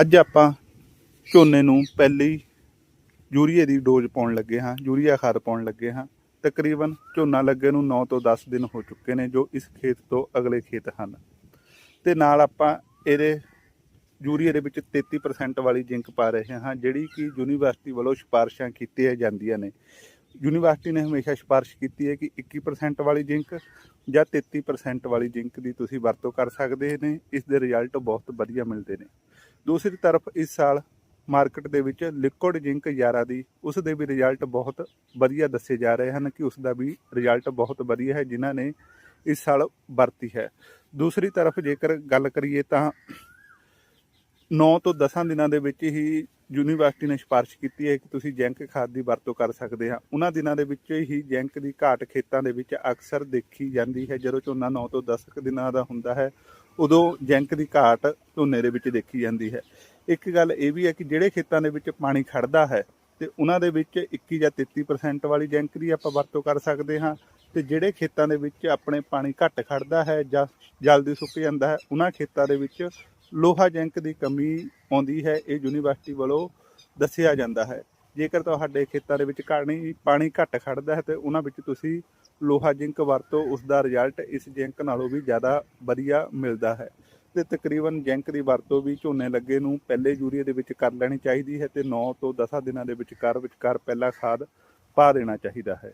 ਅੱਜ ਆਪਾਂ ਝੋਨੇ ਨੂੰ ਪਹਿਲੀ ਯੂਰੀਏ ਦੀ ਡੋਜ਼ ਪਾਉਣ ਲੱਗੇ ਹਾਂ, ਯੂਰੀਆ ਖਾਦ ਪਾਉਣ ਲੱਗੇ ਹਾਂ। ਤਕਰੀਬਨ ਝੋਨਾ ਲੱਗੇ ਨੂੰ 9 ਤੋਂ 10 ਦਿਨ ਹੋ ਚੁੱਕੇ ਨੇ, ਜੋ ਇਸ ਖੇਤ ਤੋਂ ਅਗਲੇ ਖੇਤ ਹਨ। ਤੇ ਨਾਲ ਆਪਾਂ ਇਹਦੇ ਯੂਰੀਏ ਦੇ ਵਿੱਚ 33% ਵਾਲੀ ਜ਼ਿੰਕ ਪਾ ਰਹੇ ਹਾਂ, ਜਿਹੜੀ ਕਿ ਯੂਨੀਵਰਸਿਟੀ ਵੱਲੋਂ ਸਿਫਾਰਸ਼ਾਂ ਕੀਤੀਆਂ ਜਾਂਦੀਆਂ ਨੇ। ਯੂਨੀਵਰਸਿਟੀ ਨੇ ਹਮੇਸ਼ਾ ਸਿਫਾਰਿਸ਼ ਕੀਤੀ ਹੈ ਕਿ 21% ਵਾਲੀ ਜ਼ਿੰਕ ਜਾਂ 33% ਵਾਲੀ ਜ਼ਿੰਕ ਦੀ ਤੁਸੀਂ ਵਰਤੋਂ ਕਰ ਸਕਦੇ ਨੇ, ਇਸ ਦੇ ਰਿਜ਼ਲਟ ਬਹੁਤ ਵਧੀਆ ਮਿਲਦੇ ਨੇ। ਦੂਸਰੀ ਤਰਫ ਇਸ ਸਾਲ ਮਾਰਕੀਟ ਦੇ ਵਿੱਚ ਲਿਕੁਇਡ ਜ਼ਿੰਕ 11 ਦੀ, ਉਸ ਦੇ ਵੀ ਰਿਜ਼ਲਟ ਬਹੁਤ ਵਧੀਆ ਦੱਸੇ ਜਾ ਰਹੇ ਹਨ ਕਿ ਉਸ ਦਾ ਵੀ ਰਿਜ਼ਲਟ ਬਹੁਤ ਵਧੀਆ ਹੈ, ਜਿਨ੍ਹਾਂ ਨੇ ਇਸ ਸਾਲ ਵਰਤੀ ਹੈ। ਦੂਸਰੀ ਤਰਫ ਜੇਕਰ ਗੱਲ ਕਰੀਏ ਤਾਂ 9 ਤੋਂ 10 ਦਿਨਾਂ ਦੇ ਵਿੱਚ ਹੀ ਯੂਨੀਵਰਸਿਟੀ ਨੇ ਸਿਫਾਰਿਸ਼ ਕੀਤੀ ਹੈ ਕਿ ਤੁਸੀਂ ਜੈਂਕ ਖਾਦ ਦੀ ਵਰਤੋਂ ਕਰ ਸਕਦੇ ਹਾਂ। ਉਹਨਾਂ ਦਿਨਾਂ ਦੇ ਵਿੱਚ ਹੀ ਜੈਂਕ ਦੀ ਘਾਟ ਖੇਤਾਂ ਦੇ ਵਿੱਚ ਅਕਸਰ ਦੇਖੀ ਜਾਂਦੀ ਹੈ। ਜਦੋਂ ਝੋਨਾ 9 ਤੋਂ 10 ਕੁ ਦਿਨਾਂ ਦਾ ਹੁੰਦਾ ਹੈ, ਉਦੋਂ ਜੈਂਕ ਦੀ ਘਾਟ ਝੋਨੇ ਦੇ ਵਿੱਚ ਦੇਖੀ ਜਾਂਦੀ ਹੈ। ਇੱਕ ਗੱਲ ਇਹ ਵੀ ਹੈ ਕਿ ਜਿਹੜੇ ਖੇਤਾਂ ਦੇ ਵਿੱਚ ਪਾਣੀ ਖੜਦਾ ਹੈ, ਤੇ ਉਹਨਾਂ ਦੇ ਵਿੱਚ 21 ਜਾਂ 33% ਵਾਲੀ ਜੈਂਕ ਦੀ ਆਪਾਂ ਵਰਤੋਂ ਕਰ ਸਕਦੇ ਹਾਂ, ਤੇ ਜਿਹੜੇ ਖੇਤਾਂ ਦੇ ਵਿੱਚ ਆਪਣੇ ਪਾਣੀ ਘੱਟ ਖੜਦਾ ਹੈ ਜਾਂ ਜਲਦੀ ਸੁੱਕ ਜਾਂਦਾ ਹੈ, ਉਹਨਾਂ ਖੇਤਾਂ ਦੇ ਵਿੱਚ ਲੋਹਾ ਜੈਂਕ ਦੀ ਕਮੀ ਆਉਂਦੀ ਹੈ, ਇਹ ਯੂਨੀਵਰਸਿਟੀ ਵੱਲੋਂ ਦੱਸਿਆ ਜਾਂਦਾ ਹੈ। ਜੇਕਰ ਤੁਹਾਡੇ ਖੇਤਾਂ ਦੇ ਵਿੱਚ ਘਾਣੀ, ਪਾਣੀ ਘੱਟ ਖੜਦਾ ਹੈ, ਤੇ ਉਹਨਾਂ ਵਿੱਚ ਤੁਸੀਂ ਲੋਹਾ ਜਿੰਕ ਵਰਤੋ ਉਸ ਦਾ ਰਿਜ਼ਲਟ ਇਸ ਜਿੰਕ ਨਾਲੋਂ ਵੀ ਜ਼ਿਆਦਾ ਵਧੀਆ ਮਿਲਦਾ ਹੈ। ਤੇ ਤਕਰੀਬਨ ਜਿੰਕ ਦੀ ਵਰਤੋਂ ਵੀ ਝੋਨੇ ਲੱਗੇ ਨੂੰ ਪਹਿਲੇ ਯੂਰੀਏ ਦੇ ਵਿੱਚ ਕਰ ਲੈਣੀ ਚਾਹੀਦੀ ਹੈ ਤੇ 9 ਤੋਂ 10 ਦਿਨਾਂ ਦੇ ਵਿੱਚ ਵਿਚਕਾਰ ਵਿਚਕਾਰ ਪਹਿਲਾ ਖਾਦ ਪਾ ਦੇਣਾ ਚਾਹੀਦਾ ਹੈ।